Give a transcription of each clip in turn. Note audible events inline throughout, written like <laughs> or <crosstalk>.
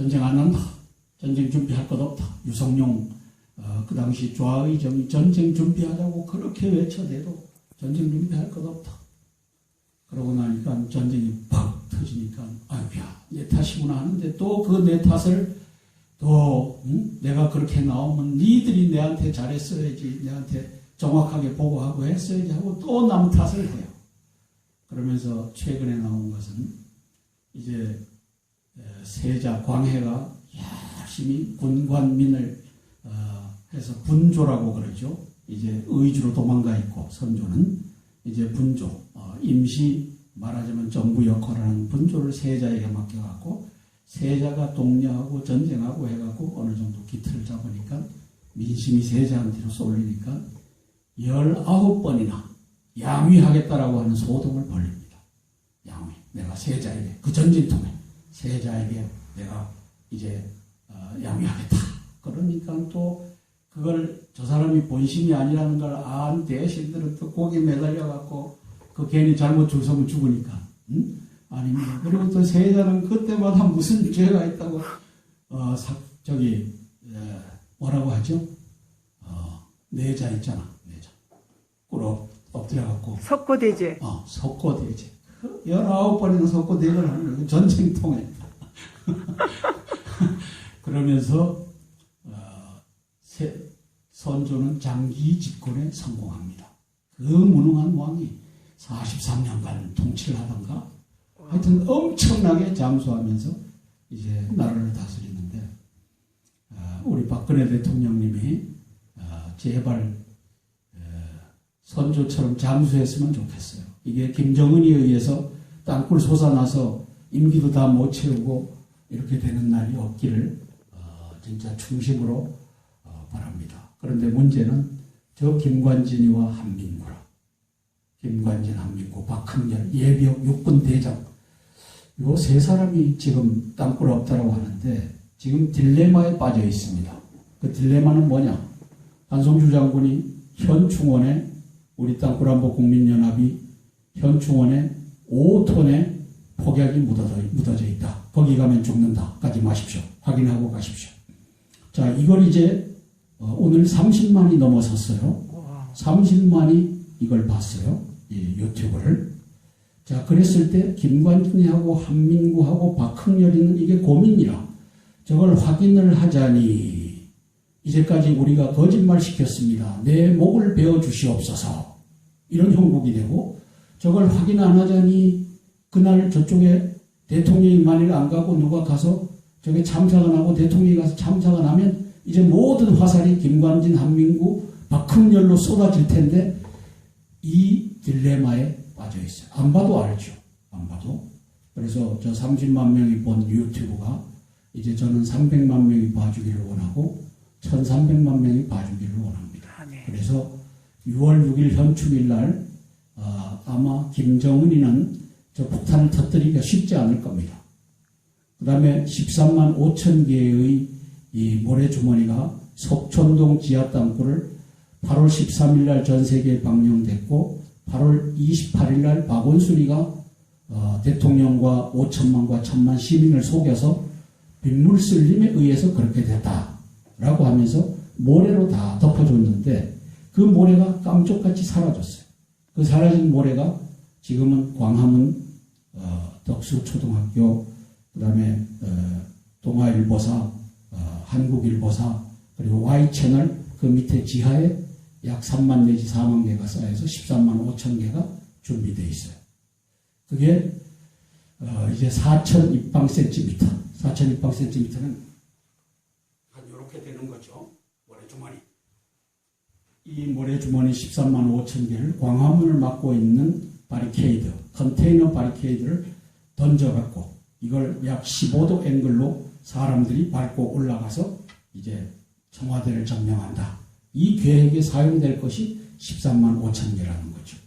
전쟁 안 한다. 전쟁 준비할 것 없다. 유성룡 어, 그 당시 좌의정이 전쟁 준비하자고 그렇게 외쳐대도 전쟁 준비할 것 없다. 그러고 나니까 전쟁이 팍 터지니까 아유야 내 탓이구나 하는데 또 그 내 탓을 또 응? 내가 그렇게 나오면 니들이 내한테 잘했어야지 내한테 정확하게 보고하고 했어야지 하고 또 남 탓을 해요. 그러면서 최근에 나온 것은 이제 에, 세자 광해가 열심히 군관민을 어, 해서 분조라고 그러죠. 이제 의주로 도망가 있고 선조는 이제 분조 어, 임시 말하자면 정부 역할을 하는 분조를 세자에게 맡겨갖고 세자가 독려하고 전쟁하고 해갖고 어느 정도 기틀을 잡으니까 민심이 세자한테로 쏠리니까 열아홉 번이나 양위하겠다라고 하는 소동을 벌립니다. 양위. 내가 세자에게 그 전진통에 세자에게 내가 이제 어, 양위하겠다. 그러니까 또 그걸 저 사람이 본심이 아니라는 걸안 대신들은 또 거기에 매달려 갖고 그 괜히 잘못 줄 서면 죽으니까 응? 아닙니다. 그리고 또 세자는 그때마다 무슨 죄가 있다고 어, 사, 저기 에, 뭐라고 하죠? 어, 내자 있잖아 내자 꿇어 엎드려 갖고 석고대제. 어, 석고대제. 그 열아홉 번이나 석고대제를 하는 거예요. 전쟁통에. <laughs> 그러면서, 어, 세, 선조는 장기 집권에 성공합니다. 그 무능한 왕이 43년간 통치를 하던가, 하여튼 엄청나게 잠수하면서 이제 나라를 다스리는데, 어, 우리 박근혜 대통령님이, 어, 제발, 선조처럼 잠수했으면 좋겠어요. 이게 김정은에 의해서 땅굴 솟아나서 임기도 다 못 채우고 이렇게 되는 날이 없기를 어, 진짜 충심으로 어, 바랍니다. 그런데 문제는 저 김관진이와 한민구라. 김관진, 한민구, 박흥렬, 예비역 육군 대장 요 세 사람이 지금 땅굴 없다라고 하는데 지금 딜레마에 빠져 있습니다. 그 딜레마는 뭐냐? 한성주 장군이 현충원에 우리 땅굴 안보 국민연합이 현충원에 5톤의 폭약이 묻어져, 있다. 거기 가면 죽는다. 가지 마십시오. 확인하고 가십시오. 자, 이걸 이제 어, 오늘 30만이 넘어섰어요. 와. 30만이 이걸 봤어요. 이 유튜브를. 자, 그랬을 때 김관진이하고 한민구하고 박흥렬이는 이게 고민이라 저걸 확인을 하자니 이제까지 우리가 거짓말 시켰습니다. 내 목을 베어 주시옵소서. 이런 형국이 되고 저걸 확인 안 하자니 그날 저쪽에 대통령이 만일 안 가고 누가 가서 저게 참사가 나고 대통령이 가서 참사가 나면 이제 모든 화살이 김관진, 한민구, 박흥렬로 쏟아질 텐데 이 딜레마에 빠져 있어요. 안 봐도 알죠. 안 봐도. 그래서 저 30만 명이 본 유튜브가 이제 저는 300만 명이 봐주기를 원하고 1300만 명이 봐주기를 원합니다. 아, 네. 그래서 6월 6일 현충일 날 아, 아마 김정은이는 저 폭탄을 터뜨리기가 쉽지 않을 겁니다. 그 다음에 13만 5천 개의 이 모래주머니가 석촌동 지하 땅굴을 8월 13일 날 전 세계에 방영됐고 8월 28일 날 박원순이가 어, 대통령과 5천만과 천만 시민을 속여서 빗물 쓸림에 의해서 그렇게 됐다라고 하면서 모래로 다 덮어줬는데 그 모래가 깜짝같이 사라졌어요. 그 사라진 모래가 지금은 광화문 어, 덕수초등학교 그다음에 어, 동아일보사 어, 한국일보사 그리고 Y채널 그 밑에 지하에 약 3만 내지 4만 개가 쌓여서 13만 5천 개가 준비되어 있어요. 그게 어, 이제 4천 입방 센티미터, 4천 입방 센티미터는 한 이렇게 되는 거죠. 모래 주머니. 이 모래 주머니 13만 5천 개를 광화문을 막고 있는 바리케이드, 컨테이너 바리케이드를 던져갖고 이걸 약 15도 앵글로 사람들이 밟고 올라가서 이제 청와대를 점령한다. 이 계획에 사용될 것이 13만 5천 개라는 거죠.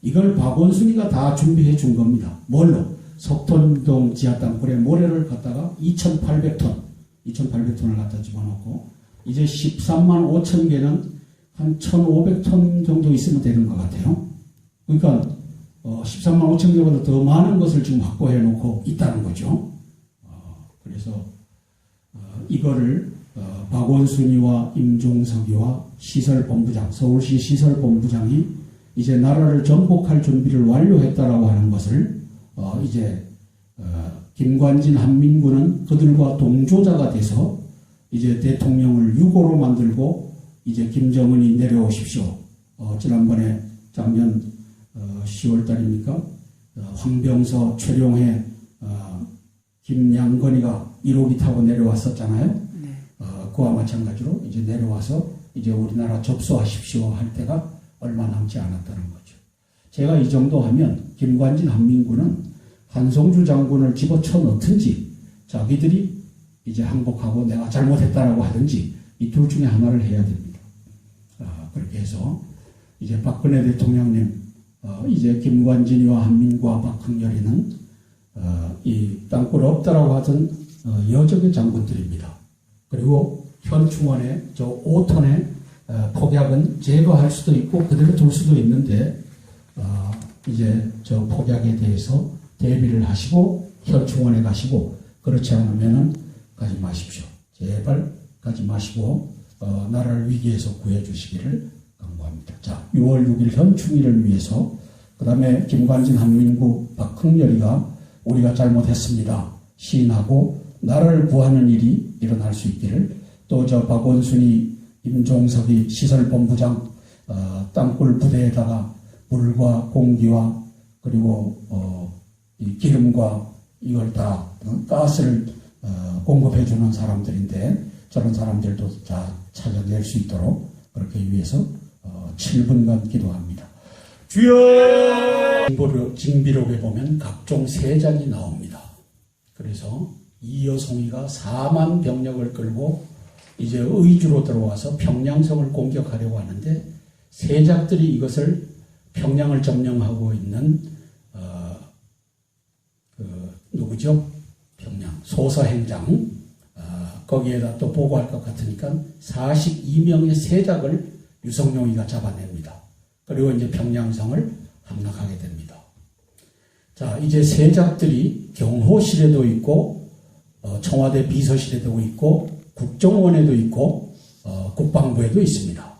이걸 박원순이가 다 준비해 준 겁니다. 뭘로? 석촌동 지하 땅굴에 모래를 갖다가 2,800톤, 2,800톤을 갖다 집어넣고 이제 13만 5천 개는 한 1,500톤 정도 있으면 되는 것 같아요. 그러니까 어, 13만 5천 개보다 더 많은 것을 지금 확보해 놓고 있다는 거죠. 어, 그래서 이거를 어, 박원순이와 임종석이와 시설본부장, 서울시 시설본부장이 이제 나라를 정복할 준비를 완료했다라고 하는 것을 어, 이제 어, 김관진 한민구는 그들과 동조자가 돼서 이제 대통령을 유고로 만들고 이제 김정은이 내려오십시오. 어, 지난번에 작년 어, 10월 달입니까? 어, 황병서, 최룡해, 어, 김양건이가 1호기 타고 내려왔었잖아요. 네. 어, 그와 마찬가지로 이제 내려와서 이제 우리나라 접수하십시오 할 때가 얼마 남지 않았다는 거죠. 제가 이 정도 하면 김관진 한민구는 한송주 장군을 집어쳐 넣든지 자기들이 이제 항복하고 내가 잘못했다라고 하든지 이 둘 중에 하나를 해야 됩니다. 아, 그렇게 해서 이제 박근혜 대통령님 어, 이제 김관진이와 한민구와 박흥렬이는 어, 이 땅굴 없다라고 하던 어, 여적의 장군들입니다. 그리고 현충원에 저 5톤의 어, 폭약은 제거할 수도 있고 그대로 둘 수도 있는데 어, 이제 저 폭약에 대해서 대비를 하시고 현충원에 가시고 그렇지 않으면은 가지 마십시오. 제발 가지 마시고 어, 나라를 위기에서 구해주시기를 강구합니다. 자, 6월 6일 현충일을 위해서 그 다음에 김관진, 한민구, 박흥렬이가 우리가 잘못했습니다. 시인하고 나라를 구하는 일이 일어날 수 있기를 또 저 박원순이, 임종석이 시설본부장 어, 땅굴 부대에다가 물과 공기와 그리고 어, 이 기름과 이걸 다 어, 가스를 어, 공급해주는 사람들인데 저런 사람들도 다 찾아낼 수 있도록 그렇게 위해서 어, 7분간 기도합니다. 주여! 징비록, 징비록에 보면 각종 세장이 나옵니다. 그래서 이여송이가 4만 병력을 끌고 이제 의주로 들어와서 평양성을 공격하려고 하는데 세작들이 이것을 평양을 점령하고 있는 어, 그 누구죠? 평양 소서행장 어, 거기에다 또 보고할 것 같으니까 42명의 세작을 유성룡이가 잡아냅니다. 그리고 이제 평양성을 함락하게 됩니다. 자, 이제 세작들이 경호실에도 있고, 어, 청와대 비서실에도 있고, 국정원에도 있고, 어, 국방부에도 있습니다.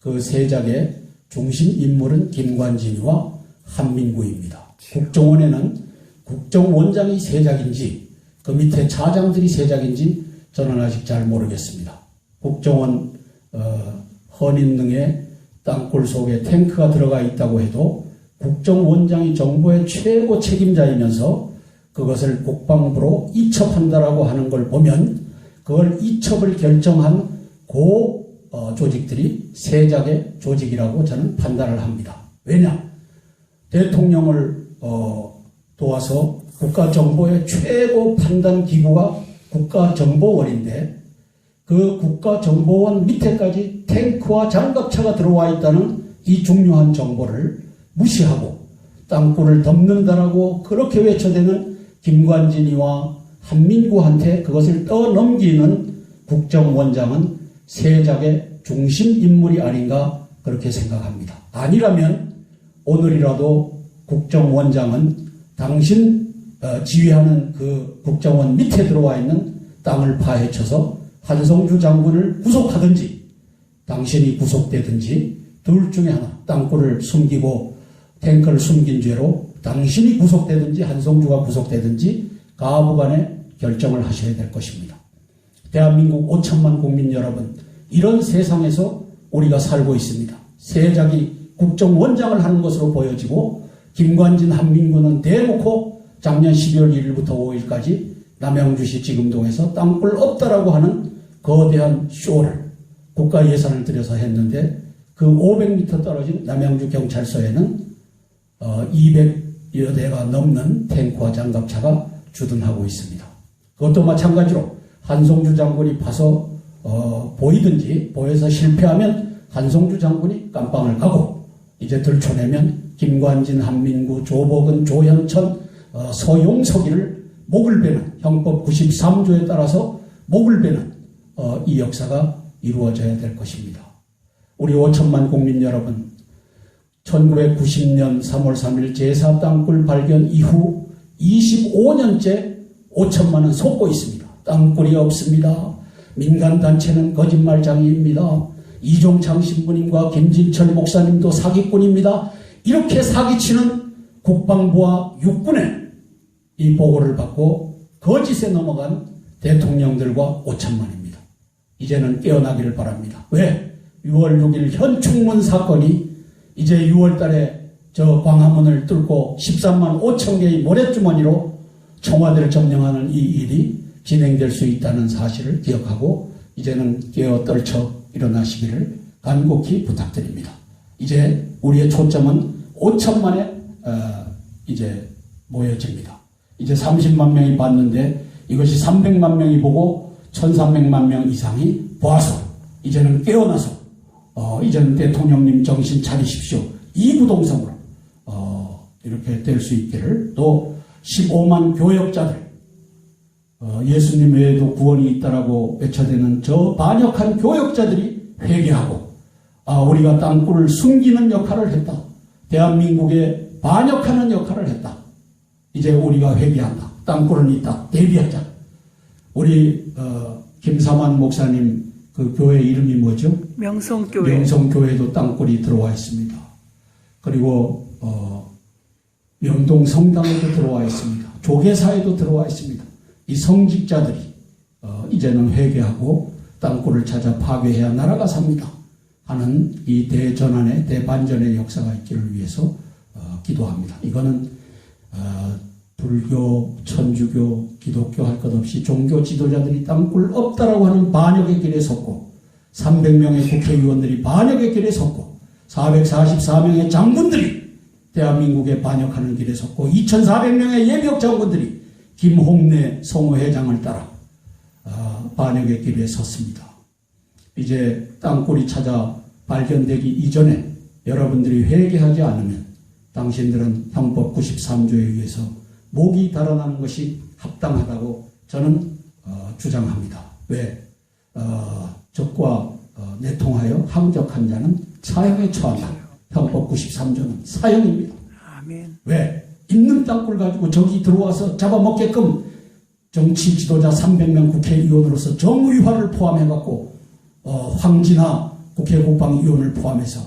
그 세작의 중심 인물은 김관진이와 한민구입니다. 국정원에는 국정원장이 세작인지, 그 밑에 차장들이 세작인지 저는 아직 잘 모르겠습니다. 국정원 어, 헌인 등의 땅굴 속에 탱크가 들어가 있다고 해도 국정원장이 정부의 최고 책임자이면서 그것을 국방부로 이첩한다라고 하는 걸 보면 그걸 이첩을 결정한 고 어, 조직들이 세작의 조직이라고 저는 판단을 합니다. 왜냐? 대통령을 어, 도와서 국가정보의 최고 판단 기구가 국가정보원인데 그 국가정보원 밑에까지 탱크와 장갑차가 들어와 있다는 이 중요한 정보를 무시하고 땅굴을 덮는다라고 그렇게 외쳐대는 김관진이와 한민구한테 그것을 떠넘기는 국정원장은 세작의 중심 인물이 아닌가 그렇게 생각합니다. 아니라면 오늘이라도 국정원장은 당신 어, 지휘하는 그 국정원 밑에 들어와 있는 땅을 파헤쳐서 한성주 장군을 구속하든지 당신이 구속되든지 둘 중에 하나 땅굴을 숨기고 탱크를 숨긴 죄로 당신이 구속되든지 한성주가 구속되든지 가부간에 결정을 하셔야 될 것입니다. 대한민국 5천만 국민 여러분 이런 세상에서 우리가 살고 있습니다. 세작이 국정원장을 하는 것으로 보여지고 김관진 한민구는 대놓고 작년 12월 1일부터 5일까지 남양주시 지금동에서 땅굴 없다라고 하는 거대한 쇼를 국가 예산을 들여서 했는데 그 500m 떨어진 남양주 경찰서에는 어, 200여 대가 넘는 탱크와 장갑차가 주둔하고 있습니다. 그것도 마찬가지로 한송주 장군이 봐서 어, 보이든지 보여서 실패하면 한송주 장군이 깜빵을 가고 이제 들춰내면 김관진, 한민구, 조복은, 조현천, 어, 서용석이를 목을 베는 형법 93조에 따라서 목을 베는 어, 이 역사가 이루어져야 될 것입니다. 우리 5천만 국민 여러분, 1990년 3월 3일 제4 땅굴 발견 이후 25년째 5천만은 속고 있습니다. 땅굴이 없습니다. 민간단체는 거짓말장이입니다. 이종창 신부님과 김진철 목사님도 사기꾼입니다. 이렇게 사기치는 국방부와 육군의 이 보고를 받고 거짓에 넘어간 대통령들과 5천만입니다. 이제는 깨어나기를 바랍니다. 왜? 6월 6일 현충문 사건이 이제 6월 달에 저 광화문을 뚫고 13만 5천 개의 모래주머니로 청와대를 점령하는 이 일이 진행될 수 있다는 사실을 기억하고 이제는 깨어 떨쳐 일어나시기를 간곡히 부탁드립니다. 이제 우리의 초점은 5천만에 어, 이제 모여집니다. 이제 30만 명이 봤는데 이것이 300만 명이 보고 1,300만 명 이상이 보아서 이제는 깨어나서 어, 이제는 대통령님 정신 차리십시오. 이구동성으로 어, 이렇게 될 수 있기를 또 15만 교역자들 어, 예수님 외에도 구원이 있다라고 외쳐대는 저 반역한 교역자들이 회개하고 아 우리가 땅굴을 숨기는 역할을 했다. 대한민국에 반역하는 역할을 했다. 이제 우리가 회개한다. 땅굴은 있다. 대비하자. 우리 어, 김사만 목사님 그 교회 이름이 뭐죠? 명성교회 명성교회도 땅굴이 들어와 있습니다. 그리고 어, 명동 성당에도 들어와 있습니다. 조계사에도 들어와 있습니다. 이 성직자들이 어, 이제는 회개하고 땅굴을 찾아 파괴해야 나라가 삽니다. 하는 이 대전환의 대반전의 역사가 있기를 위해서 어, 기도합니다. 이거는 어, 불교, 천주교, 기독교 할 것 없이 종교 지도자들이 땅굴 없다라고 하는 반역의 길에 섰고 300명의 국회의원들이 반역의 길에 섰고 444명의 장군들이 대한민국에 반역하는 길에 섰고 2,400명의 예비역 장군들이 김홍래 성호회장을 따라 어, 반역의 길에 섰습니다. 이제 땅굴이 찾아 발견되기 이전에 여러분들이 회개하지 않으면 당신들은 형법 93조에 의해서 목이 달아나는 것이 합당하다고 저는 어, 주장합니다. 왜? 어, 적과 어, 내통하여 항적한 자는 사형에 처한다. 형법 93조는 사형입니다. 아멘 왜? 있는 땅굴 가지고 저기 들어와서 잡아먹게끔 정치 지도자 300명 국회의원으로서 정의화를 포함해갖고 어, 황진아 국회 국방위원을 포함해서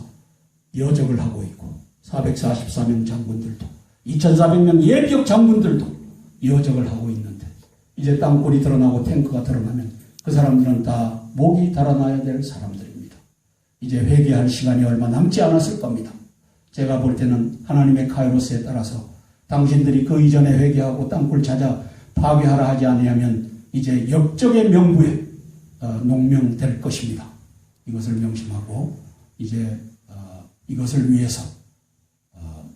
여적을 하고 있고 444명 장군들도 2,400명 예비역 장군들도 여적을 하고 있는데 이제 땅굴이 드러나고 탱크가 드러나면 그 사람들은 다 목이 달아나야 될 사람들입니다. 이제 회개할 시간이 얼마 남지 않았을 겁니다. 제가 볼 때는 하나님의 카이로스에 따라서 당신들이 그 이전에 회개하고 땅굴 찾아 파괴하라 하지 아니하면 이제 역적의 명부에 어, 농명될 것입니다. 이것을 명심하고 이제 어, 이것을 위해서 어,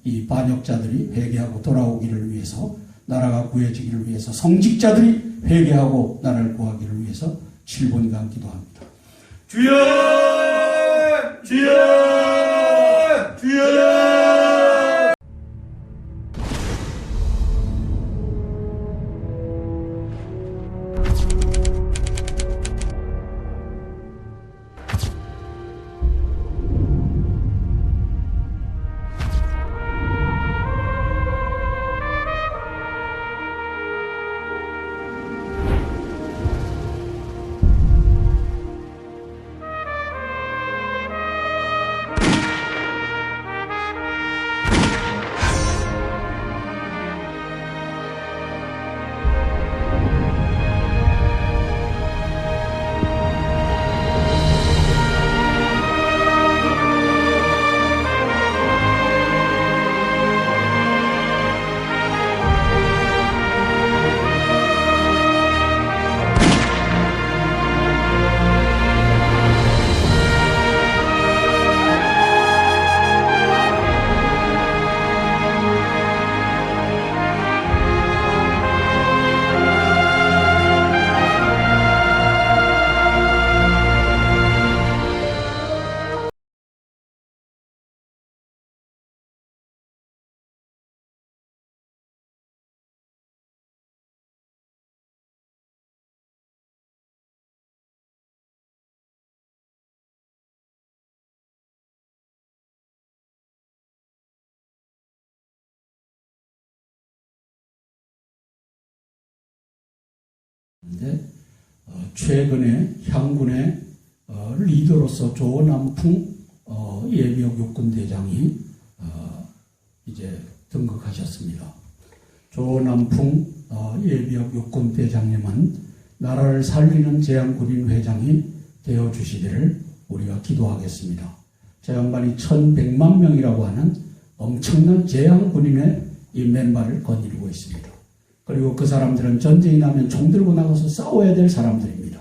이 반역자들이 회개하고 돌아오기를 위해서 나라가 구해지기를 위해서 성직자들이 회개하고 나라를 구하기를 위해서 7분간 기도합니다. 주여! 주여! 근데 어, 최근에 향군의 어, 리더로서 조남풍 어, 예비역 육군 대장이 어, 이제 등극하셨습니다. 조남풍 어, 예비역 육군 대장님은 나라를 살리는 재향군인 회장이 되어 주시기를 우리가 기도하겠습니다. 저 양반이 1100만 명이라고 하는 엄청난 재향군인의 이 맨발을 거느리고 있습니다. 그리고 그 사람들은 전쟁이 나면 총 들고 나가서 싸워야 될 사람들입니다.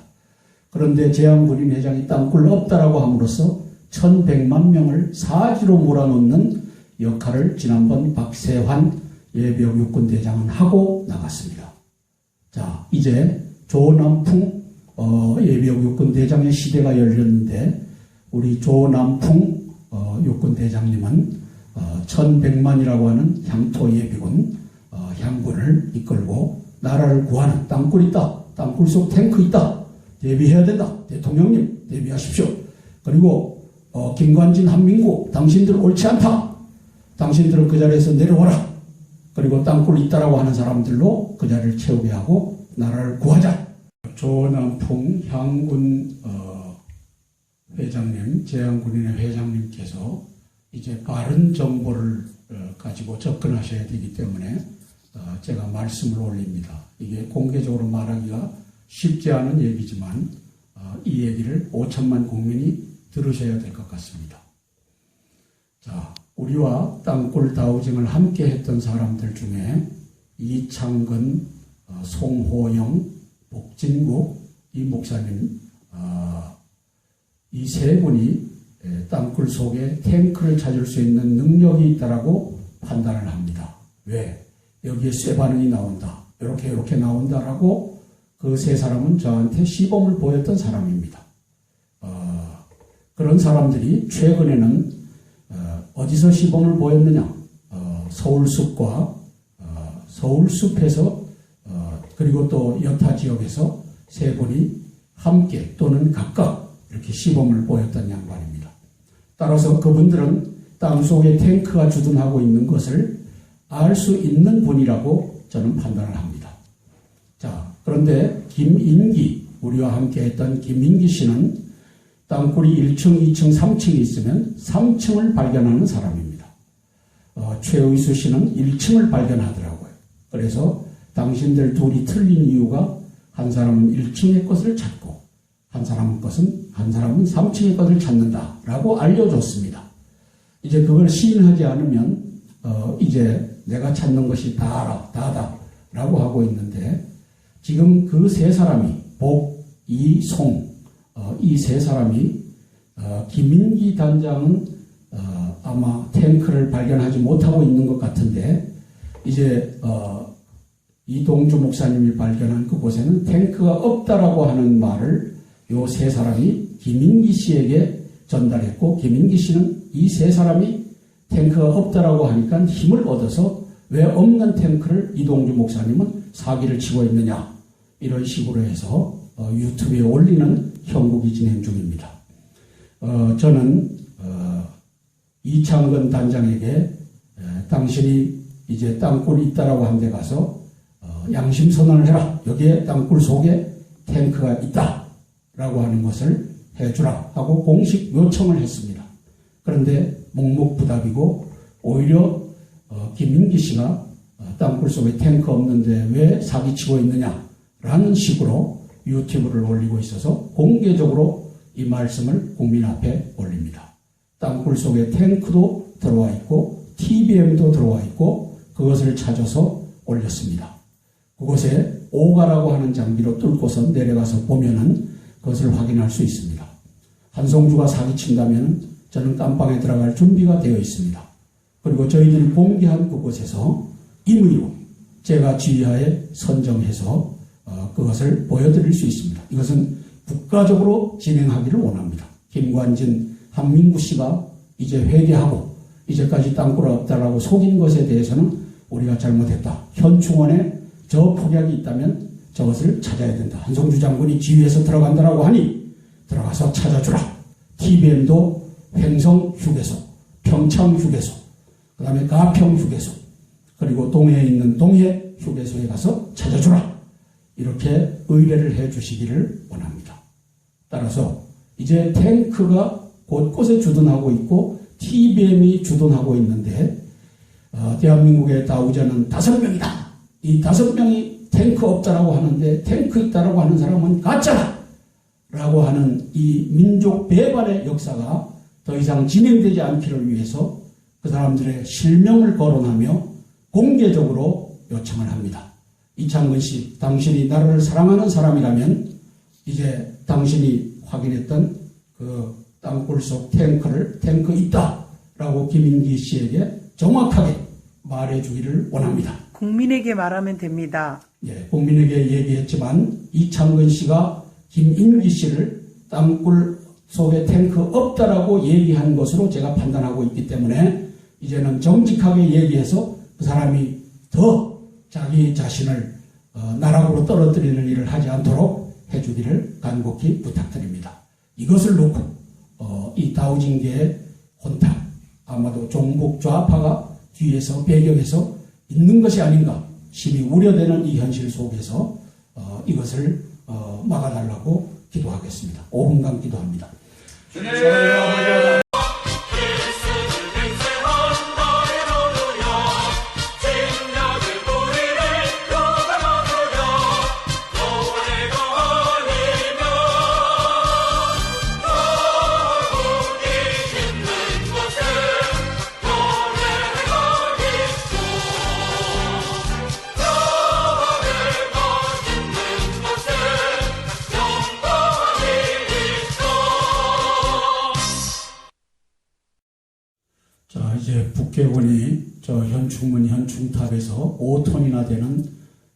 그런데 재향군인 회장이 땅굴 없다라고 함으로써 1100만 명을 사지로 몰아놓는 역할을 지난번 박세환 예비역 육군 대장은 하고 나갔습니다. 자, 이제 조남풍 어, 예비역 육군 대장의 시대가 열렸는데 우리 조남풍 어, 육군 대장님은 어, 1100만이라고 하는 향토 예비군 어, 향군을 이끌고 나라를 구하는 땅굴 있다. 땅굴 속 탱크 있다. 대비해야 된다. 대통령님 대비하십시오. 그리고 어, 김관진 한민구 당신들 옳지 않다. 당신들은 그 자리에서 내려와라. 그리고 땅굴 있다라고 하는 사람들로 그 자리를 채우게 하고 나라를 구하자. 조남풍 향군 어, 회장님, 재향군인의 회장님께서 이제 바른 정보를 어, 가지고 접근하셔야 되기 때문에 어, 제가 말씀을 올립니다. 이게 공개적으로 말하기가 쉽지 않은 얘기지만 어, 이 얘기를 5천만 국민이 들으셔야 될 것 같습니다. 자, 우리와 땅굴 다우징을 함께 했던 사람들 중에 이창근, 어, 송호영, 복진국, 이 목사님, 어, 이세 분이 에, 땅굴 속에 탱크를 찾을 수 있는 능력이 있다라고 판단을 합니다. 왜? 여기에 쇠 반응이 나온다. 이렇게 이렇게 나온다라고 그 세 사람은 저한테 시범을 보였던 사람입니다. 어, 그런 사람들이 최근에는 어, 디서 시범을 보였느냐? 어, 서울숲과 어, 서울숲에서 어, 그리고 또 여타 지역에서 세 분이 함께 또는 각각 이렇게 시범을 보였던 양반입니다. 따라서 그분들은 땅 속에 탱크가 주둔하고 있는 것을 알 수 있는 분이라고 저는 판단을 합니다. 자, 그런데 김인기, 우리와 함께 했던 김인기 씨는 땅굴이 1층, 2층, 3층이 있으면 3층을 발견하는 사람입니다. 어, 최의수 씨는 1층을 발견하더라고요. 그래서 당신들 둘이 틀린 이유가 한 사람은 1층의 것을 찾고 한 사람은 것은 한 사람은 3층의 것을 찾는다라고 알려줬습니다. 이제 그걸 시인하지 않으면 어, 이제 내가 찾는 것이 다라 다다 라고 하고 있는데 지금 그 세 사람이 복, 이, 송, 어, 이세 사람이 어, 김인기 단장은 어, 아마 탱크를 발견하지 못하고 있는 것 같은데 이제 어, 이동주 목사님이 발견한 그곳에는 탱크가 없다라고 하는 말을 요 세 사람이 김인기 씨에게 전달했고 김인기 씨는 이 세 사람이 탱크가 없다라고 하니까 힘을 얻어서 왜 없는 탱크를 이동주 목사님은 사기를 치고 있느냐 이런 식으로 해서 어, 유튜브에 올리는 형국이 진행 중입니다. 어, 저는 어, 이창근 단장에게 에, 당신이 이제 땅굴이 있다라고 한 데 가서 어, 양심 선언을 해라. 여기에 땅굴 속에 탱크가 있다라고 하는 것을 해주라 하고 공식 요청을 했습니다. 그런데 묵묵부답이고 오히려 어, 김민기 씨가 어, 땅굴 속에 탱크 없는데 왜 사기치고 있느냐라는 식으로 유튜브를 올리고 있어서 공개적으로 이 말씀을 국민 앞에 올립니다. 땅굴 속에 탱크도 들어와 있고 TBM도 들어와 있고 그것을 찾아서 올렸습니다. 그곳에 오가라고 하는 장비로 뚫고서 내려가서 보면은 그것을 확인할 수 있습니다. 한성주가 사기친다면 저는 깜빵에 들어갈 준비가 되어 있습니다. 그리고 저희들이 공개한 그곳에서 임의로 제가 지휘하에 선정해서 어, 그것을 보여드릴 수 있습니다. 이것은 국가적으로 진행하기를 원합니다. 김관진, 한민구 씨가 이제 회개하고 이제까지 땅굴 없다라고 속인 것에 대해서는 우리가 잘못했다. 현충원에 저 폭약이 있다면 저것을 찾아야 된다. 한성주 장군이 지휘해서 들어간다라고 하니 들어가서 찾아주라. TBM도 횡성 휴게소, 평창 휴게소, 그 다음에 가평 휴게소, 그리고 동해에 있는 동해 휴게소에 가서 찾아주라. 이렇게 의뢰를 해 주시기를 원합니다. 따라서 이제 탱크가 곳곳에 주둔하고 있고 TBM이 주둔하고 있는데 어, 대한민국의 다우자는 다섯 명이다. 이 다섯 명이 탱크 없다라고 하는데 탱크 있다라고 하는 사람은 가짜다. 라고 하는 이 민족 배반의 역사가 더 이상 진행되지 않기를 위해서 그 사람들의 실명을 거론하며 공개적으로 요청을 합니다. 이창근 씨, 당신이 나라를 사랑하는 사람이라면 이제 당신이 확인했던 그 땅굴 속 탱크를 탱크 있다라고 김인기 씨에게 정확하게 말해주기를 원합니다. 국민에게 말하면 됩니다. 예, 국민에게 얘기했지만 이창근 씨가 김인기 씨를 땅굴 속에 탱크 없다라고 얘기한 것으로 제가 판단하고 있기 때문에 이제는 정직하게 얘기해서 그 사람이 더 자기 자신을 어, 나락으로 떨어뜨리는 일을 하지 않도록 해주기를 간곡히 부탁드립니다. 이것을 놓고 어, 이 다우징계의 혼탁 아마도 종북 좌파가 뒤에서 배경에서 있는 것이 아닌가 심히 우려되는 이 현실 속에서 어, 이것을 어, 막아달라고 기도하겠습니다. 5분간 기도합니다. 주님 자, 이제 북계군이 저 현충문 현충탑에서 5톤이나 되는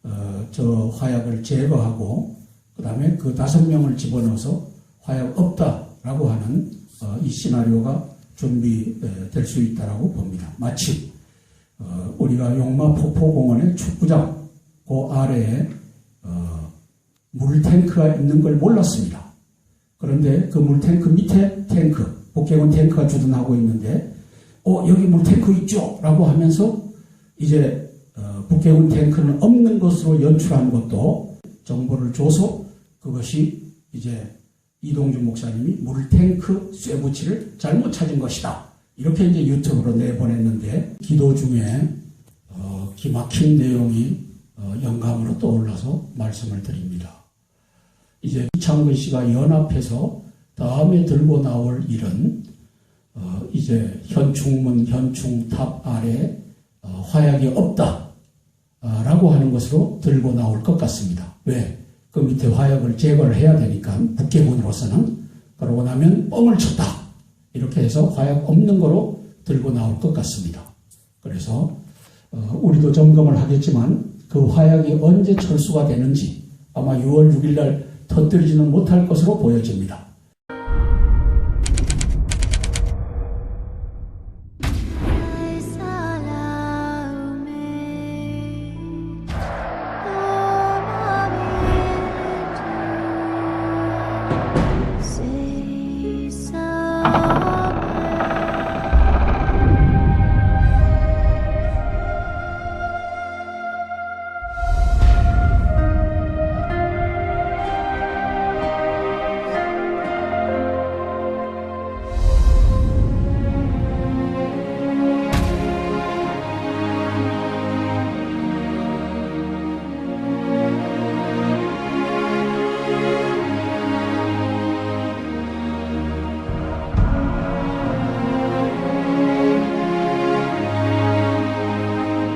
어, 저 화약을 제거하고 그 다음에 그 다섯 명을 집어넣어서 화약 없다라고 하는 어, 이 시나리오가 준비될 수 있다라고 봅니다. 마치 어, 우리가 용마 폭포공원의 축구장 그 아래에 어, 물탱크가 있는 걸 몰랐습니다. 그런데 그 물탱크 밑에 탱크, 복개군 탱크가 주둔하고 있는데, 어, 여기 물탱크 있죠? 라고 하면서 이제, 어, 북해군 탱크는 없는 것으로 연출한 것도 정보를 줘서 그것이 이제 이동준 목사님이 물탱크 쇠붙이를 잘못 찾은 것이다. 이렇게 이제 유튜브로 내보냈는데, 기도 중에, 어, 기막힌 내용이 어, 영감으로 떠올라서 말씀을 드립니다. 이제 이창근 씨가 연합해서 다음에 들고 나올 일은 어, 이제 현충문 현충탑 아래 어, 화약이 없다라고 하는 것으로 들고 나올 것 같습니다. 왜? 그 밑에 화약을 제거를 해야 되니까 북계군으로서는 그러고 나면 뻥을 쳤다 이렇게 해서 화약 없는 거로 들고 나올 것 같습니다. 그래서 어, 우리도 점검을 하겠지만 그 화약이 언제 철수가 되는지 아마 6월 6일 날 터뜨리지는 못할 것으로 보여집니다.